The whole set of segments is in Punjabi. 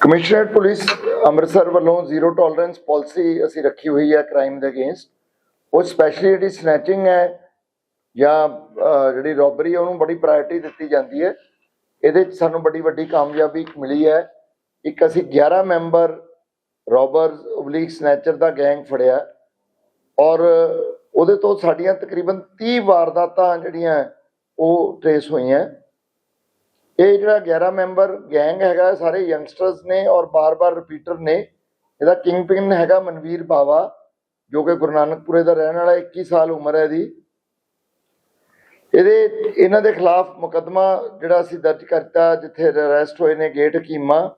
ਕਮਿਸ਼ਨਰੇਟ ਪੁਲਿਸ ਅੰਮ੍ਰਿਤਸਰ ਵੱਲੋਂ ਜ਼ੀਰੋ ਟੋਲਰੈਂਸ ਪਾਲਿਸੀ ਅਸੀਂ ਰੱਖੀ ਹੋਈ ਹੈ ਕ੍ਰਾਈਮ ਦੇ ਅਗੇਂਸਟ। ਉਹ ਸਪੈਸ਼ਲੀ ਜਿਹੜੀ ਸਨੈਚਿੰਗ ਹੈ ਜਾਂ ਜਿਹੜੀ ਰੋਬਰੀ ਹੈ, ਉਹਨੂੰ ਬੜੀ ਪ੍ਰਾਇੋਰਟੀ ਦਿੱਤੀ ਜਾਂਦੀ ਹੈ। ਇਹਦੇ ਚ ਸਾਨੂੰ ਬੜੀ ਵੱਡੀ ਕਾਮਯਾਬੀ ਮਿਲੀ ਹੈ। ਇੱਕ ਅਸੀਂ 11 ਮੈਂਬਰ ਰੋਬਰਸ ਓਬਲੀਕ ਸਨੈਚਰ ਦਾ ਗੈਂਗ ਫੜਿਆ। ਔਰ ਉਹਦੇ ਤੋਂ ਸਾਡੀਆਂ ਤਕਰੀਬਨ 30 ਵਾਰਦਾਤਾਂ ਜਿਹੜੀਆਂ ਉਹ ਟ੍ਰੇਸ ਹੋਈਆਂ। ਇਹ ਜਿਹੜਾ 11 ਮੈਂਬਰ ਗੈਂਗ ਹੈਗਾ ਸਾਰੇ ਯੰਗਸਟਰਸ ਨੇ ਔਰ ਬਾਰ-ਬਾਰ ਰਿਪੀਟਰ ਨੇ। ਇਹਦਾ ਕਿੰਗ ਪਿਨ ਹੈਗਾ ਮਨਵੀਰ ਬਾਵਾ ਜੋ ਕਿ ਗੁਰੂ ਨਾਨਕਪੁਰੇ ਦਾ ਰਹਿਣ ਵਾਲਾ 21 ਸਾਲ ਉਮਰ ਹੈ ਇਹਦੀ। ਇਹਦੇ, ਇਹਨਾਂ ਦੇ ਖਿਲਾਫ ਮੁਕੱਦਮਾ ਜਿਹੜਾ ਅਸੀਂ ਦਰਜ ਕਰਤਾ, ਜਿੱਥੇ ਅਰੈਸਟ ਹੋਏ ਨੇ ਗੇਟ ਹਕੀਮਾ।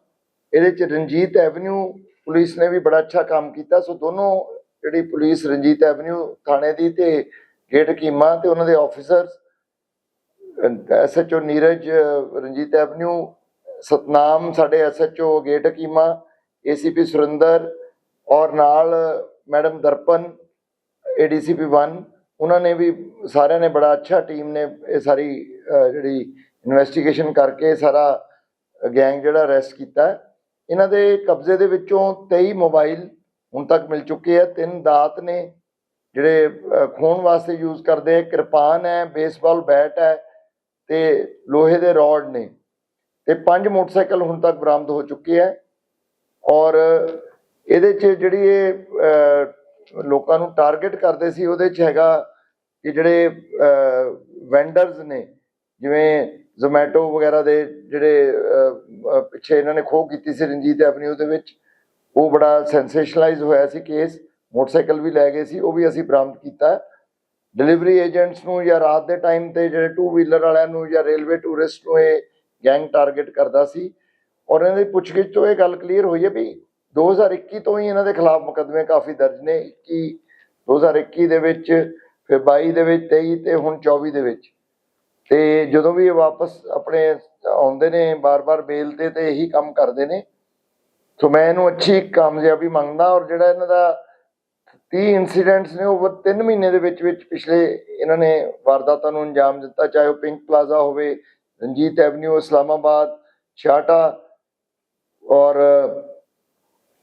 ਇਹਦੇ ਚ ਰਣਜੀਤ ਐਵਨਿਊ ਪੁਲਿਸ ਨੇ ਵੀ ਬੜਾ ਅੱਛਾ ਕੰਮ ਕੀਤਾ। ਸੋ ਦੋਨੋਂ ਜਿਹੜੀ ਪੁਲਿਸ ਰਣਜੀਤ ਐਵਨਿਊ ਥਾਣੇ ਦੀ ਤੇ ਗੇਟ ਹਕੀਮਾ ਤੇ ਉਹਨਾਂ ਦੇ officers SHO Neeraj Ranjit avenue Satnam ਸਾਡੇ SHO gate Hakima ACP Surinder ਔਰ ਨਾਲ ਮੈਡਮ ਦਰਪਨ ਏਡੀਸੀਪੀ 1 ਉਹਨਾਂ ਨੇ ਵੀ ਸਾਰਿਆਂ ਨੇ ਬੜਾ ਅੱਛਾ ਟੀਮ ਨੇ ਇਹ ਸਾਰੀ ਜਿਹੜੀ ਇਨਵੈਸਟੀਗੇਸ਼ਨ ਕਰਕੇ ਸਾਰਾ ਗੈਂਗ ਜਿਹੜਾ ਅਰੈਸਟ ਕੀਤਾ। ਇਹਨਾਂ ਦੇ ਕਬਜ਼ੇ ਦੇ ਵਿੱਚੋਂ 23 ਮੋਬਾਈਲ ਹੁਣ ਤੱਕ ਮਿਲ ਚੁੱਕੇ ਆ। ਤਿੰਨ ਦਾਤ ਨੇ ਜਿਹੜੇ ਅਹ, ਵਾਸਤੇ ਯੂਜ਼ ਕਰਦੇ ਆ। ਕਿਰਪਾਨ ਹੈ ਬੇਸਬਾਲ ਬੈਟ ਹੈ ਤੇ ਲੋਹੇ ਦੇ ਰੋਡ ਨੇ ਤੇ ਪੰਜ ਮੋਟਰਸਾਈਕਲ ਹੁਣ ਤੱਕ ਬਰਾਮਦ ਹੋ ਚੁੱਕੇ ਹੈ ਔਰ ਇਹਦੇ ਚ ਜਿਹੜੀ ਇਹ ਲੋਕਾਂ ਨੂੰ ਟਾਰਗੇਟ ਕਰਦੇ ਸੀ, ਉਹਦੇ ਚ ਹੈਗਾ ਕਿ ਜਿਹੜੇ ਵੈਂਡਰਸ ਨੇ, ਜਿਵੇਂ ਜ਼ੋਮੈਟੋ ਵਗੈਰਾ ਦੇ ਜਿਹੜੇ ਪਿੱਛੇ ਇਹਨਾਂ ਨੇ ਖੋਹ ਕੀਤੀ ਸੀ ਰਣਜੀਤ ਐਵਨਿਊ ਦੇ ਵਿੱਚ, ਉਹ ਬੜਾ ਸੈਂਸੇਸ਼ਨਲਾਈਜ਼ ਹੋਇਆ ਸੀ ਕੇਸ ਮੋਟਰਸਾਈਕਲ ਵੀ ਲੈ ਗਏ ਸੀ, ਉਹ ਵੀ ਅਸੀਂ ਬਰਾਮਦ ਕੀਤਾ ਡਿਲੀਵਰੀ ਏਜੰਟਸ ਨੂੰ ਜਾਂ ਰਾਤ ਦੇ ਟਾਈਮ ਤੇ ਜਿਹੜੇ ਟੂ ਵੀਲਰ ਵਾਲਿਆਂ ਨੂੰ ਜਾਂ ਰੇਲਵੇ ਟੂਰਿਸਟ ਨੂੰ ਇਹ ਗੈਂਗ ਟਾਰਗੇਟ ਕਰਦਾ ਸੀ ਔਰ ਇਹਨਾਂ ਦੀ ਪੁੱਛਗਿੱਛ ਤੋਂ ਇਹ ਗੱਲ ਕਲੀਅਰ ਹੋਈ ਹੈ ਵੀ 2021 ਤੋਂ ਹੀ ਇਹਨਾਂ ਦੇ ਖਿਲਾਫ ਮੁਕੱਦਮੇ ਕਾਫੀ ਦਰਜ ਨੇ 21 2021 ਦੇ ਵਿੱਚ, ਫਿਰ 22 ਦੇ ਵਿੱਚ 23 ਤੇ ਹੁਣ 24 ਦੇ ਵਿੱਚ। ਤੇ ਜਦੋਂ ਵੀ ਇਹ ਵਾਪਸ ਆਪਣੇ ਆਉਂਦੇ ਨੇ, ਬਾਰ-ਬਾਰ ਬੇਲ ਤੇ ਤੇ ਇਹੀ ਕੰਮ ਕਰਦੇ ਨੇ। ਸੋ ਮੈਂ ਇਹਨੂੰ ਅੱਛੀ ਕਾਮਯਾਬੀ ਮੰਗਦਾ ਔਰ ਜਿਹੜਾ ਇਹਨਾਂ ਦਾ 30 ਇਨਸੀਡੈਂਟਸ ਨੇ ਓਵਰ 3 ਮਹੀਨੇ ਦੇ ਵਿੱਚ ਵਿੱਚ ਪਿਛਲੇ ਇਹਨਾਂ ਨੇ ਵਾਰਦਾਤਾਂ ਨੂੰ ਅੰਜਾਮ ਦਿੱਤਾ, ਚਾਹੇ ਉਹ ਪਿੰਕ ਪਲਾਜ਼ਾ ਹੋਵੇ, ਰਣਜੀਤ ਐਵਨਿਊ, ਇਸਲਾਮਾਬਾਦ ਛਾਟਾ ਔਰ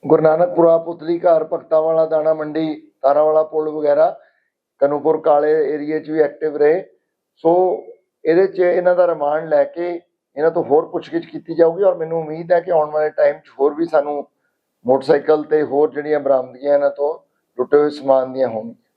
ਗੁਰੂ ਨਾਨਕਪੁਰਾ ਪੁਤਲੀ ਘਰ ਭਗਤਾਂ ਵਾਲਾ ਦਾਣਾ ਮੰਡੀ ਤਾਰਾਂ ਵਾਲਾ ਪੁਲ ਵਗੈਰਾ, ਕਨੂਪੁਰ ਕਾਲੇ ਏਰੀਏ 'ਚ ਵੀ ਐਕਟਿਵ ਰਹੇ। ਸੋ ਇਹਦੇ 'ਚ ਇਹਨਾਂ ਦਾ ਰਿਮਾਂਡ ਲੈ ਕੇ ਇਹਨਾਂ ਤੋਂ ਹੋਰ ਪੁੱਛਗਿੱਛ ਕੀਤੀ ਜਾਊਗੀ ਔਰ ਮੈਨੂੰ ਉਮੀਦ ਹੈ ਕਿ ਆਉਣ ਵਾਲੇ ਟਾਈਮ 'ਚ ਹੋਰ ਵੀ ਸਾਨੂੰ ਮੋਟਰਸਾਈਕਲ ਤੇ ਹੋਰ ਜਿਹੜੀਆਂ ਬਰਾਮਦਗੀਆਂ ਇਹਨਾਂ ਤੋਂ ਟੁੱਟੇ ਹੋਏ ਸਮਾਨ ਦੀਆਂ ਹੋਣਗੀਆਂ।